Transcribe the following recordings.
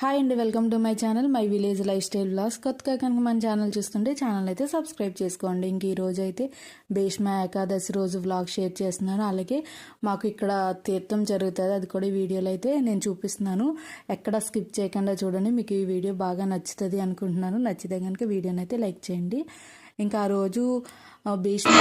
Hi అండి welcome to my channel my village life style blogs కొత్తగా కనుక మన ఛానల్ చూస్తుంటే ఛానల్ అయితే సబ్స్క్రైబ్ చేసుకోండి. ఇంక ఈ రోజు అయితే భీష్మ ఏకాదశి రోజు వ్లాగ్ షేర్ చేస్తున్నాను. అలాగే మాకు ఇక్కడ తీర్థం జరుగుతుంది. అది కూడా ఈ వీడియోలో అయితే నేను చూపిస్తున్నాను. ఎక్కడ స్కిప్ చేయకుండా చూడండి. మీకు ఈ వీడియో బాగా నచ్చుతుంది అనుకుంటున్నాను. నచ్చితే కనుక వీడియోని అయితే లైక్ చేయండి. ఇంకా ఆ రోజు భీష్మ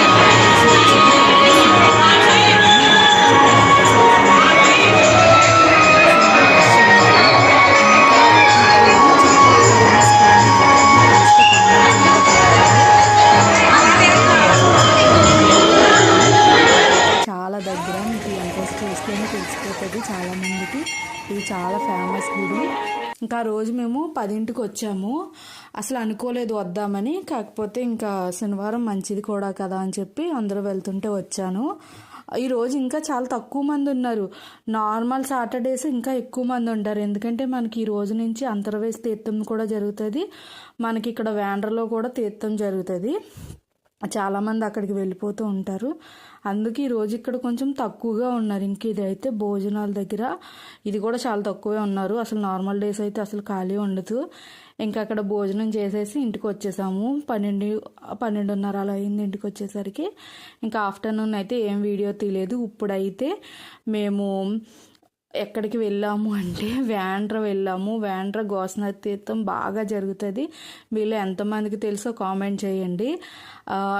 పదింటికి వచ్చాము అసలు అనుకోలేదు వద్దామని. కాకపోతే ఇంకా శనివారం మంచిది కూడా కదా అని చెప్పి అందరూ వెళ్తుంటే వచ్చాను. ఈరోజు ఇంకా చాలా తక్కువ మంది ఉన్నారు. నార్మల్ సాటర్డేస్ ఇంకా ఎక్కువ మంది ఉంటారు. ఎందుకంటే మనకి ఈ రోజు నుంచి అంతర్వేసి తీర్థం కూడా జరుగుతుంది. మనకి ఇక్కడ వేండ్రలో కూడా తీర్థం జరుగుతుంది. చాలామంది అక్కడికి వెళ్ళిపోతూ ఉంటారు. అందుకే ఈరోజు ఇక్కడ కొంచెం తక్కువగా ఉన్నారు. ఇంక ఇదైతే భోజనాల దగ్గర ఇది కూడా చాలా తక్కువే ఉన్నారు. అసలు నార్మల్ డేస్ అయితే అసలు ఖాళీ ఉండదు. ఇంకా అక్కడ భోజనం చేసేసి ఇంటికి వచ్చేసాము. పన్నెండు పన్నెండున్నర అలా అయింది ఇంటికి వచ్చేసరికి. ఇంకా ఆఫ్టర్నూన్ అయితే ఏం వీడియో తీయలేదు ఇప్పుడైతే మేము ఎక్కడికి వెళ్ళాము అంటే వ్యాండ్ర వెళ్ళాము. వ్యాండ్ర గోసన తీర్థం బాగా జరుగుతుంది. వీళ్ళు ఎంతమందికి తెలుసో కామెంట్ చేయండి.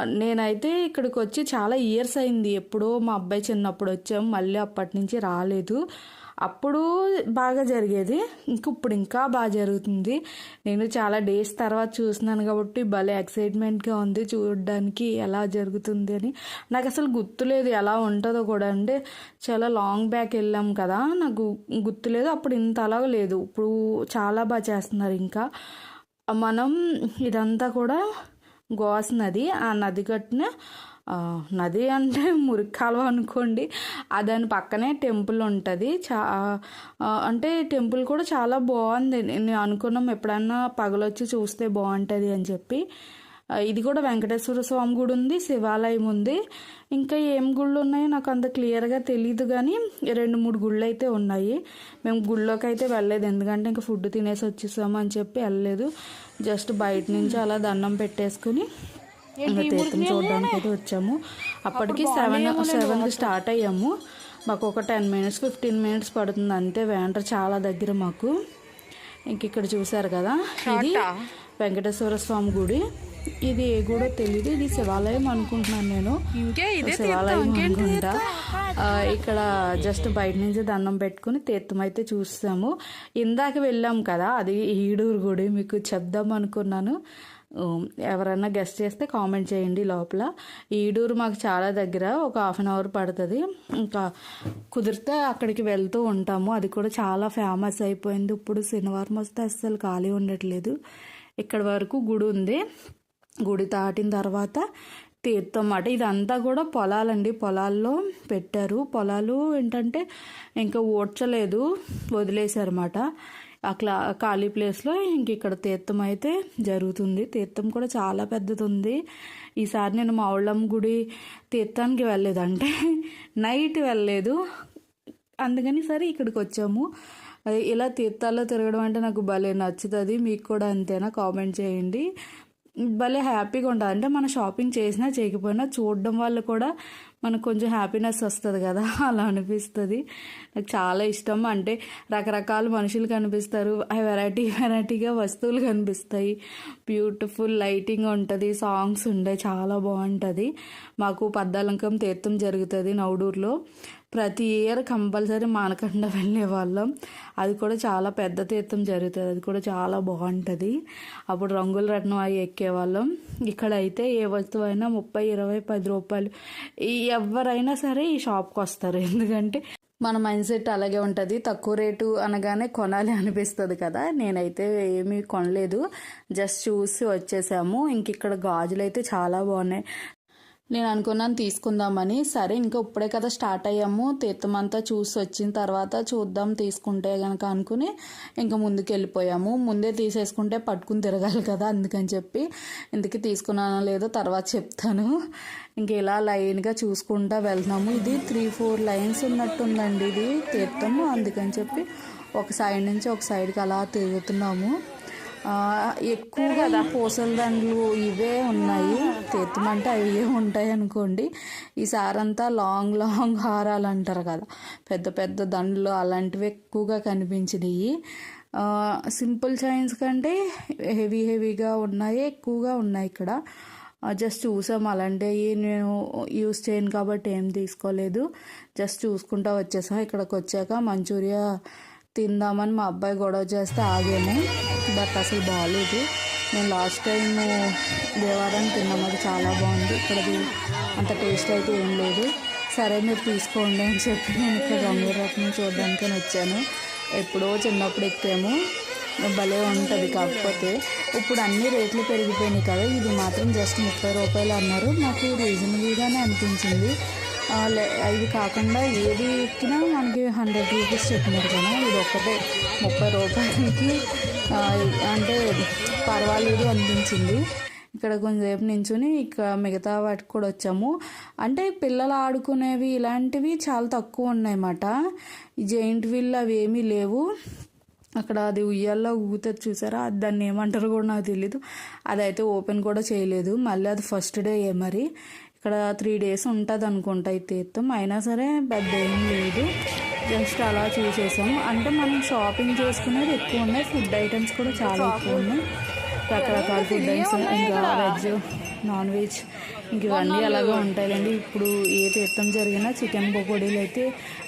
నేనైతే ఇక్కడికి వచ్చి చాలా ఇయర్స్ అయింది. ఎప్పుడో మా అబ్బాయి చిన్నప్పుడు వచ్చాము. మళ్ళీ అప్పటి నుంచి రాలేదు. అప్పుడు బాగా జరిగేది. ఇంక ఇప్పుడు ఇంకా బాగా జరుగుతుంది. నేను చాలా డేస్ తర్వాత చూస్తున్నాను కాబట్టి భలే ఎక్సైట్మెంట్గా ఉంది చూడడానికి ఎలా జరుగుతుంది అని. నాకు అసలు గుర్తులేదు ఎలా ఉంటుందో కూడా. అంటే చాలా లాంగ్ బ్యాక్ వెళ్ళాం కదా. నాకు గుర్తులేదు. అప్పుడు ఇంత అలాగ లేదు. ఇప్పుడు చాలా బాగా చేస్తున్నారు ఇంకా. మనం ఇదంతా కూడా గోస్ నది. ఆ నది కట్టిన నది అంటే మురికి కాలువ అనుకోండి. దాని పక్కనే టెంపుల్ ఉంటుంది. చా అంటే టెంపుల్ కూడా చాలా బాగుంది. నేను అనుకున్నాం ఎప్పుడన్నా పగలొచ్చి చూస్తే బాగుంటుంది అని చెప్పి. ఇది కూడా వెంకటేశ్వర స్వామి గుడి ఉంది శివాలయం ఉంది. ఇంకా ఏం గుళ్ళు ఉన్నాయో నాకు అంత క్లియర్గా తెలియదు కానీ రెండు మూడు గుళ్ళు అయితే ఉన్నాయి. మేము గుళ్ళోకి అయితే వెళ్ళలేదు. ఎందుకంటే ఇంకా ఫుడ్ తినేసి వచ్చేసాము అని చెప్పి వెళ్ళలేదు. జస్ట్ బయట నుంచి అలా దండం పెట్టేసుకుని ఇంకా తీర్థం చూడడానికి అయితే వచ్చాము. అప్పటికి సెవెన్ సెవెన్కి స్టార్ట్ అయ్యాము. మాకు ఒక టెన్ మినిట్స్ ఫిఫ్టీన్ మినిట్స్ పడుతుంది అంతే. వ్యాంటర్ చాలా దగ్గర మాకు. ఇంక ఇక్కడ చూసారు కదా ఇది వెంకటేశ్వర స్వామి గుడి. ఇది ఏ గుడో తెలియదు ఇది శివాలయం అనుకుంటున్నాను నేను. శివాలయం అనుకుంటా. ఇక్కడ జస్ట్ బయట నుంచి దండం పెట్టుకుని తీర్థం అయితే చూస్తాము. ఇందాక వెళ్ళాం కదా అది ఈడూరు గుడి మీకు చెప్దాం అనుకున్నాను. ఎవరైనా గెస్ట్ చేస్తే కామెంట్ చేయండి లోపల. ఈడూరు మాకు చాలా దగ్గర ఒక హాఫ్ అన్ అవర్ పడుతుంది. ఇంకా కుదిరితే అక్కడికి వెళ్తూ ఉంటాము. అది కూడా చాలా ఫేమస్ అయిపోయింది. ఇప్పుడు శనివారం వస్తే అస్సలు ఖాళీ ఉండట్లేదు. ఇక్కడ వరకు గుడి ఉంది. గుడి దాటిన తర్వాత తీర్థం అన్నమాట ఇదంతా కూడా పొలాలండి. పొలాల్లో పెట్టారు. పొలాలు ఏంటంటే ఇంకా ఓడ్చలేదు. వదిలేశారన్నమాట. అట్లా ఖాళీ ప్లేస్లో ఇంక ఇక్కడ తీర్థం అయితే జరుగుతుంది. తీర్థం కూడా చాలా పెద్దది ఉంది ఈసారి నేను మా ఊళ్ళమ్మ గుడి తీర్థానికి వెళ్ళలేదు అంటే నైట్ వెళ్ళలేదు. అందుకని సరే ఇక్కడికి వచ్చాము. ఇలా తీర్థాల్లో తిరగడం అంటే నాకు భలే నచ్చుతుంది. మీకు కూడా అంతేనా? కామెంట్ చేయండి. భలే హ్యాపీగా ఉంటుంది. అంటే మనం షాపింగ్ చేసినా చేయకపోయినా చూడడం వల్ల కూడా మనకు కొంచెం హ్యాపీనెస్ వస్తుంది కదా. అలా అనిపిస్తుంది. నాకు చాలా ఇష్టం. అంటే రకరకాల మనుషులు కనిపిస్తారు. వెరైటీ వెరైటీగా వస్తువులు కనిపిస్తాయి. బ్యూటిఫుల్ లైటింగ్ ఉంటుంది. సాంగ్స్ ఉండే. చాలా బాగుంటుంది. మాకు పద్దాలంకం తీర్థం జరుగుతుంది నవడూరులో ప్రతి ఇయర్ కంపల్సరీ మానకండ వెళ్ళే వాళ్ళం. అది కూడా చాలా పెద్ద తీర్థం జరుగుతుంది. అది కూడా చాలా బాగుంటుంది. అప్పుడు రంగుల రత్నం అవి ఎక్కేవాళ్ళం ఇక్కడ అయితే ఏ వస్తువు అయినా ముప్పై ఇరవై పది రూపాయలు. ఎవరైనా సరే ఈ షాప్కి వస్తారు. ఎందుకంటే మన మైండ్ సెట్ అలాగే ఉంటుంది. తక్కువ రేటు అనగానే కొనాలి అనిపిస్తుంది కదా. నేనైతే ఏమీ కొనలేదు. జస్ట్ చూసి వచ్చేసాము. ఇంక ఇక్కడ గాజులు అయితే చాలా బాగున్నాయి. నేను అనుకున్నాను తీసుకుందామని. సరే ఇంకా ఇప్పుడే కదా స్టార్ట్ అయ్యాము. తీర్థం అంతా చూసి వచ్చిన తర్వాత చూద్దాం తీసుకుంటే కనుక అనుకుని ఇంకా ముందుకు వెళ్ళిపోయాము ముందే తీసేసుకుంటే పట్టుకుని తిరగాలి కదా అందుకని చెప్పి. ఇందుకు తీసుకున్నానో లేదో తర్వాత చెప్తాను. ఇంక ఇలా లైన్గా చూసుకుంటా వెళ్తున్నాము. ఇది త్రీ ఫోర్ లైన్స్ ఉన్నట్టుందండి ఇది తీర్థము అందుకని చెప్పి ఒక సైడ్ నుంచి ఒక సైడ్కి అలా తిరుగుతున్నాము. ఎక్కువగా పూసల దండలు ఇవే ఉన్నాయి. తెత్తమంటే అవే ఉంటాయి అనుకోండి. ఈసారి అంతా లాంగ్ లాంగ్ హారాలు అంటారు కదా. పెద్ద పెద్ద దండలు అలాంటివి ఎక్కువగా కనిపించినాయి. సింపుల్ చైన్స్ కంటే హెవీ హెవీగా ఉన్నాయి ఎక్కువగా ఉన్నాయి ఇక్కడ. జస్ట్ చూసాం. అలాంటివి నేను యూస్ చేయను కాబట్టి ఏం తీసుకోలేదు. జస్ట్ చూసుకుంటా వచ్చేసాం. ఇక్కడికి వచ్చాక మంచూరియా తిందామని మా అబ్బాయి గొడవ చేస్తే ఆగాము. బట్ అసలు బాగాలేదు నేను లాస్ట్ టైం దేవారం తిన్నాము అది చాలా బాగుంది. ఇక్కడది అంత టేస్ట్ అయితే ఏం లేదు. సరే మీరు తీసుకోండి అని చెప్పి నేను ఇక్కడ రంగురత్నం చూడడానికి వచ్చాను. ఎప్పుడో చిన్నప్పుడు ఎక్కాము. భలే ఉంటుంది కాకపోతే. ఇప్పుడు అన్ని రేట్లు పెరిగిపోయినాయి కదా. ఇది మాత్రం జస్ట్ ముప్పై రూపాయలు అన్నారు. నాకు రీజనబుల్గానే అనిపించింది. ఇది కాకుండా ఏది ఎక్కినా మనకి హండ్రెడ్ రూపీస్ చెప్పినారు కదా ఇది ఒక్కటే. ముప్పై రూపాయలకి అంటే పర్వాలేదు అనిపించింది. ఇక్కడ కొంచెంసేపు నించుని ఇక మిగతా వాటికి కూడా వచ్చాము. అంటే పిల్లలు ఆడుకునేవి ఇలాంటివి చాలా తక్కువ ఉన్నాయన్నమాట. ఈ జైంట్ వీల్ అవి ఏమీ లేవు. అక్కడ అది ఉయ్యాల్లో ఊగుతుంది చూసారా? అది దాన్ని ఏమంటారో కూడా నాకు తెలీదు. అదైతే ఓపెన్ కూడా చేయలేదు. మళ్ళీ అది ఫస్ట్ డే ఏ మరి? ఇక్కడ త్రీ డేస్ ఉంటుంది అనుకుంటా ఈ తీర్థం. అయినా సరే పెద్ద ఏం లేదు. జస్ట్ అలా చూసేసాం అంటే మనం షాపింగ్ చేసుకునేది ఎక్కువ ఉన్నాయి. ఫుడ్ ఐటమ్స్ కూడా చాలా ఎక్కువ ఉన్నాయి. రకరకాల ఫుడ్ ఐటమ్స్ ఇంకా వెజ్ నాన్ వెజ్ ఇంక ఇవన్నీ అలాగే ఉంటాయండి ఇప్పుడు ఏ తీర్థం జరిగినా చికెన్ పకోడీలు అయితే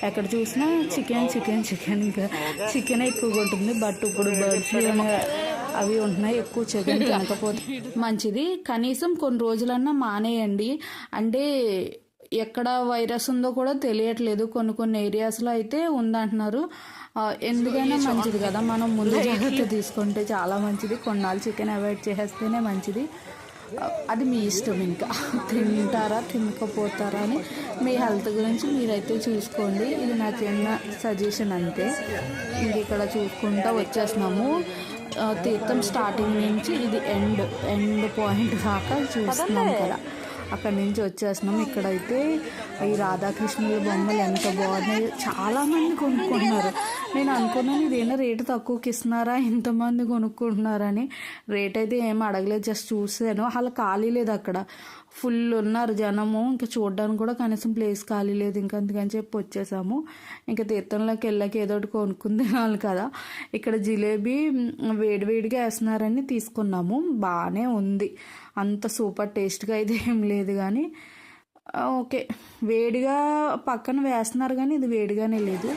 ఎక్కడ చూసినా చికెన్ చికెన్ చికెన్ ఇంకా చికెన్ ఎక్కువగా ఉంటుంది బట్ ఇప్పుడు బర్డ్ ఫ్లూ అవి ఉంటున్నాయి ఎక్కువ చికెన్ తినకపోతే మంచిది. కనీసం కొన్ని రోజులన్నా మానేయండి. అంటే ఎక్కడ వైరస్ ఉందో కూడా తెలియట్లేదు. కొన్ని కొన్ని ఏరియాస్లో అయితే ఉందంటున్నారు. ఎందుకైనా మంచిది కదా. మనం ముందు జాగ్రత్త తీసుకుంటే చాలా మంచిది. కొన్నాళ్ళు చికెన్ అవాయిడ్ చేసేస్తేనే మంచిది. అది మీ ఇష్టం ఇంకా. తింటారా తినకపోతారా అని మీ హెల్త్ గురించి మీరైతే చూసుకోండి. ఇది నా చిన్న సజెషన్ అంతే ఇంక ఇక్కడ చూసుకుంటా వచ్చేస్తున్నాము. తీర్థం స్టార్టింగ్ నుంచి ఇది ఎండ్ ఎండ్ పాయింట్ దాకా చూస్తున్నాం కదా. అక్కడి నుంచి వచ్చేస్తున్నాం. ఇక్కడైతే ఈ రాధాకృష్ణుల బొమ్మలు ఎంత బాగున్నాయి చాలా మంది కొనుక్కుంటున్నారు. నేను అనుకున్నాను ఇదేనా రేటు తక్కువకి ఇస్తున్నారా? ఇంతమంది కొనుక్కుంటున్నారని. రేట్ అయితే ఏం అడగలేదు జస్ట్ చూసాను అలా ఖాళీ లేదు అక్కడ. ఫుల్ ఉన్నారు జనము. ఇంకా చూడడానికి కూడా కనీసం ప్లేస్ ఖాళీ లేదు. ఇంకా అందుకని చెప్పి వచ్చేసాము. ఇంకా తీర్థంలోకి వెళ్ళాక ఏదో ఒకటి కొనుక్కుంది తినాలి కదా. ఇక్కడ జిలేబీ వేడివేడిగా వేస్తున్నారని తీసుకున్నాము. బాగానే ఉంది. అంత సూపర్ టేస్ట్గా అయితే ఏం లేదు కానీ ఓకే. వేడిగా పక్కన వేస్తున్నారు కానీ ఇది వేడిగానే లేదు.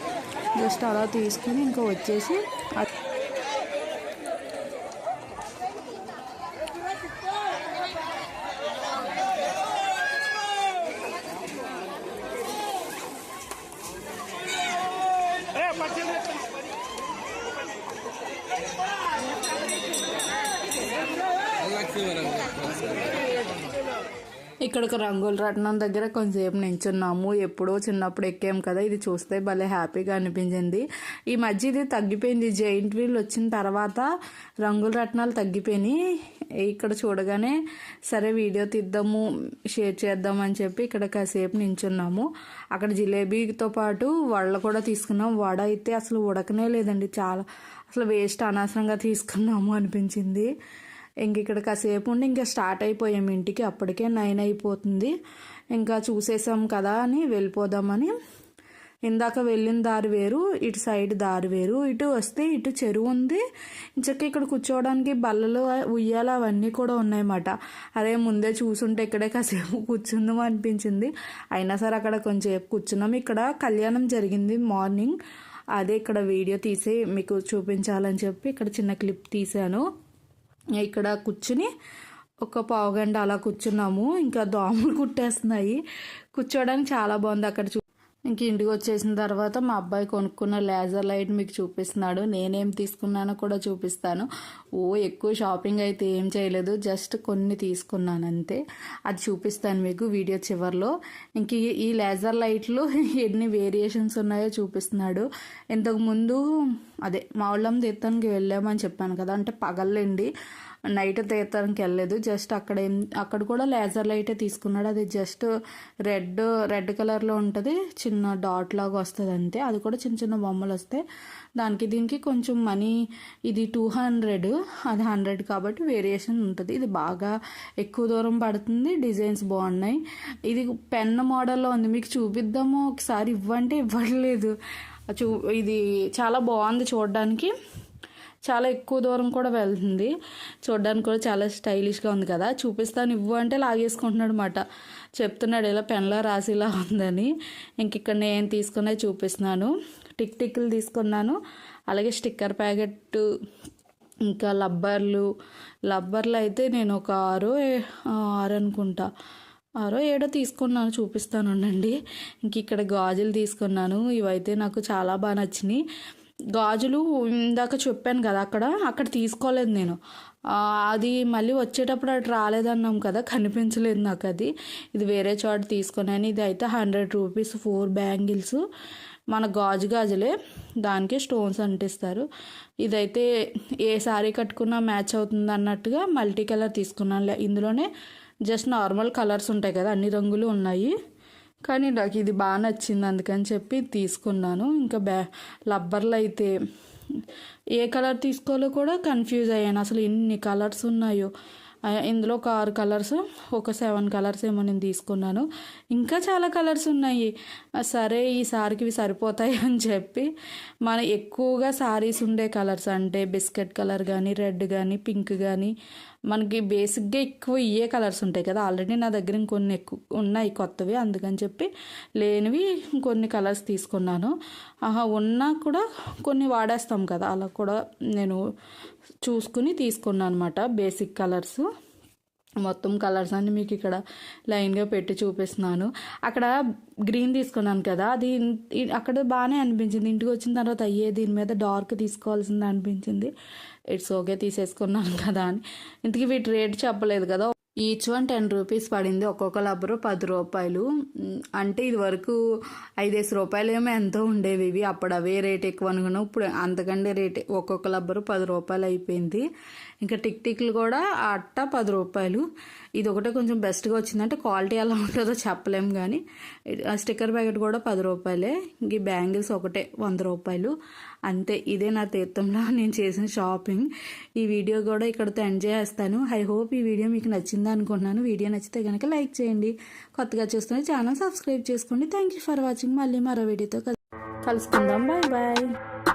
జస్ట్ అలా తీసుకుని ఇంకా వచ్చేసి ఇక్కడికి ఇక్కడ ఒక రంగుల రత్నం దగ్గర కొంచెంసేపు నించున్నాము. ఎప్పుడో చిన్నప్పుడు ఎక్కాం కదా. ఇది చూస్తే భలే హ్యాపీగా అనిపించింది. ఈ మధ్య ఇది తగ్గిపోయింది. జైంట్ వీల్ వచ్చిన తర్వాత రంగుల రత్నాలు తగ్గిపోయినాయి. ఇక్కడ చూడగానే సరే వీడియో తీద్దాము షేర్ చేద్దాం అని చెప్పి ఇక్కడ కాసేపు నించున్నాము. అక్కడ జిలేబీతో పాటు వడలు కూడా తీసుకున్నాం. వడ అయితే అసలు ఉడకనే లేదండి. చాలా అసలు వేస్ట్ అనవసరంగా తీసుకున్నాము అనిపించింది. ఇంక ఇక్కడ కాసేపు ఉండి ఇంకా స్టార్ట్ అయిపోయాం ఇంటికి. అప్పటికే నైన్ అయిపోతుంది. ఇంకా చూసేసాం కదా అని వెళ్ళిపోదామని. ఇందాక వెళ్ళిన దారి వేరు ఇటు సైడ్ దారి వేరు. ఇటు వస్తే ఇటు చెరువు ఉంది. ఇంచక్క ఇక్కడ కూర్చోవడానికి బల్లలు ఉయ్యాల అవన్నీ కూడా ఉన్నాయన్నమాట. అదే ముందే చూసుంటే ఇక్కడే కాసేపు కూర్చుందాం అనిపించింది. అయినా సరే అక్కడ కొంచెంసేపు కూర్చున్నాం. ఇక్కడ కళ్యాణం జరిగింది మార్నింగ్. అదే ఇక్కడ వీడియో తీసి మీకు చూపించాలని చెప్పి ఇక్కడ చిన్న క్లిప్ తీశాను. ఇక్కడ కూర్చుని ఒక పావుగంట అలా కూర్చున్నాము. ఇంకా దోమలు కుట్టేస్తున్నాయి. కూర్చోవడానికి చాలా బాగుంది అక్కడ చూ ఇంక ఇంటికి వచ్చేసిన తర్వాత మా అబ్బాయి కొనుక్కున్న లేజర్ లైట్ మీకు చూపిస్తున్నాడు. నేనేం తీసుకున్నానో కూడా చూపిస్తాను. ఓ ఎక్కువ షాపింగ్ అయితే ఏం చేయలేదు. జస్ట్ కొన్ని తీసుకున్నాను అంతే. అది చూపిస్తాను మీకు వీడియో చివరిలో. ఇంక ఈ- లేజర్ లైట్లు ఎన్ని వేరియేషన్స్ ఉన్నాయో చూపిస్తున్నాడు. ఇంతకుముందు అదే అదే మావుళ్ళం తీర్థానికి వెళ్ళామని చెప్పాను కదా అంటే పగలండి నైట్ తీర్థానికి వెళ్ళలేదు. జస్ట్ అక్కడ అక్కడ కూడా లేజర్ లైటే తీసుకున్నాడు. అది జస్ట్ రెడ్ రెడ్ కలర్లో ఉంటుంది. చిన్న డాట్ లాగా వస్తుంది అంతే. అది కూడా చిన్న చిన్న బొమ్మలు వస్తాయి దానికి దీనికి కొంచెం మనీ ఇది టూ హండ్రెడ్ అది హండ్రెడ్ కాబట్టి వేరియేషన్ ఉంటుంది. ఇది బాగా ఎక్కువ దూరం పడుతుంది. డిజైన్స్ బాగున్నాయి. ఇది పెన్ మోడల్లో ఉంది. మీకు చూపిద్దాము. ఒకసారి ఇవ్వంటే ఇవ్వట్లేదు. చూ ఇది చాలా బాగుంది చూడడానికి. చాలా ఎక్కువ దూరం కూడా వెళ్తుంది. చూడడానికి కూడా చాలా స్టైలిష్గా ఉంది కదా. చూపిస్తాను ఇవ్వు అంటే లాగేసుకుంటున్నాడు అనమాట చెప్తున్నాడు ఇలా పెన్లో రాసిలా ఉందని. ఇంక ఇక్కడ నేను తీసుకున్నది చూపిస్తున్నాను. టిక్ టిక్లు తీసుకున్నాను. అలాగే స్టిక్కర్ ప్యాకెట్ ఇంకా లబ్బర్లు. లబ్బర్లు అయితే నేను ఒక ఆరు ఆరు అనుకుంటా. ఆరో ఏడో తీసుకున్నాను చూపిస్తాను ఉండండి. ఇంక ఇక్కడ గాజులు తీసుకున్నాను. ఇవైతే నాకు చాలా బాగా నచ్చినాయి. గాజులు ఇందాక చెప్పాను కదా అక్కడ అక్కడ తీసుకోలేదు నేను. అది మళ్ళీ వచ్చేటప్పుడు అటు రాలేదన్నాం కదా కనిపించలేదు నాకు అది. ఇది వేరే చోట తీసుకున్నాను ఇది అయితే హండ్రెడ్ రూపీస్ ఫోర్ బ్యాంగిల్స్. మన గాజు గాజులే దానికి స్టోన్స్ అంటిస్తారు. ఇదైతే ఏ శారీ కట్టుకున్నా మ్యాచ్ అవుతుంది అన్నట్టుగా మల్టీ కలర్ తీసుకున్నాను ఇందులోనే జస్ట్ నార్మల్ కలర్స్ ఉంటాయి కదా అన్ని రంగులు ఉన్నాయి. కానీ నాకు ఇది బాగా నచ్చింది అందుకని చెప్పి తీసుకున్నాను. ఇంకా బ్యా లబ్బర్లు అయితే ఏ కలర్ తీసుకోవాలో కూడా కన్ఫ్యూజ్ అయ్యాను. అసలు ఎన్ని కలర్స్ ఉన్నాయో. ఇందులో ఒక ఆరు కలర్స్ ఒక సెవెన్ కలర్స్ ఏమో నేను తీసుకున్నాను. ఇంకా చాలా కలర్స్ ఉన్నాయి. సరే ఈ సారికి ఇవి సరిపోతాయి అని చెప్పి మన ఎక్కువగా సారీస్ ఉండే కలర్స్ అంటే బిస్కెట్ కలర్ కానీ రెడ్ కానీ పింక్ కానీ మనకి బేసిక్గా ఎక్కువ ఇయ్యే కలర్స్ ఉంటాయి కదా. ఆల్రెడీ నా దగ్గర ఇంకొన్ని ఎక్కువ ఉన్నాయి కొత్తవి. అందుకని చెప్పి లేనివి కొన్ని కలర్స్ తీసుకున్నాను. ఆహా ఉన్నా కూడా కొన్ని వాడేస్తాం కదా. అలా కూడా నేను చూసుకుని తీసుకున్నాను అనమాట బేసిక్ కలర్స్ మొత్తం కలర్స్ అన్ని మీకు ఇక్కడ లైన్గా పెట్టి చూపిస్తున్నాను. అక్కడ గ్రీన్ తీసుకున్నాను కదా అది అక్కడ బాగానే అనిపించింది. ఇంటికి వచ్చిన తర్వాత అయ్యే దీని మీద డార్క్ తీసుకోవాల్సింది అనిపించింది. ఇట్స్ ఓకే తీసేసుకున్నాను కదా అని. ఇంతకీ వీటి రేట్ చెప్పలేదు కదా ఈచ్ వన్ టెన్ రూపీస్ పడింది ఒక్కొక్క లబ్బరు పది రూపాయలు. అంటే ఇది వరకు ఐదేసి రూపాయలు ఏమో ఎంతో ఉండేవి ఇవి. అప్పుడు అవే రేట్ ఎక్కువ అనుకున్నాం ఇప్పుడు అంతకంటే రేట్ ఒక్కొక్క లబ్బరు పది రూపాయలు అయిపోయింది. ఇంకా టిక్ టిక్లు కూడా అట్ట పది రూపాయలు. ఇది ఒకటే కొంచెం బెస్ట్గా వచ్చిందంటే క్వాలిటీ ఎలా ఉంటుందో చెప్పలేము కానీ ఆ స్టిక్కర్ ప్యాకెట్ కూడా పది రూపాయలే. ఈ బ్యాంగిల్స్ ఒకటే వంద రూపాయలు. అంతే ఇదే నా తీర్థంలో నేను చేసిన షాపింగ్. ఈ వీడియో కూడా ఇక్కడతో ఎండ్ చేస్తాను. ఐ హోప్ ఈ వీడియో మీకు నచ్చింది అనుకుంటున్నాను. వీడియో నచ్చితే కనుక లైక్ చేయండి. కొత్తగా చూస్తున్న ఛానల్ సబ్స్క్రైబ్ చేసుకోండి. Thank you for watching. మళ్ళీ మరో వీడియోతో కలుసుకుందాం. Bye bye.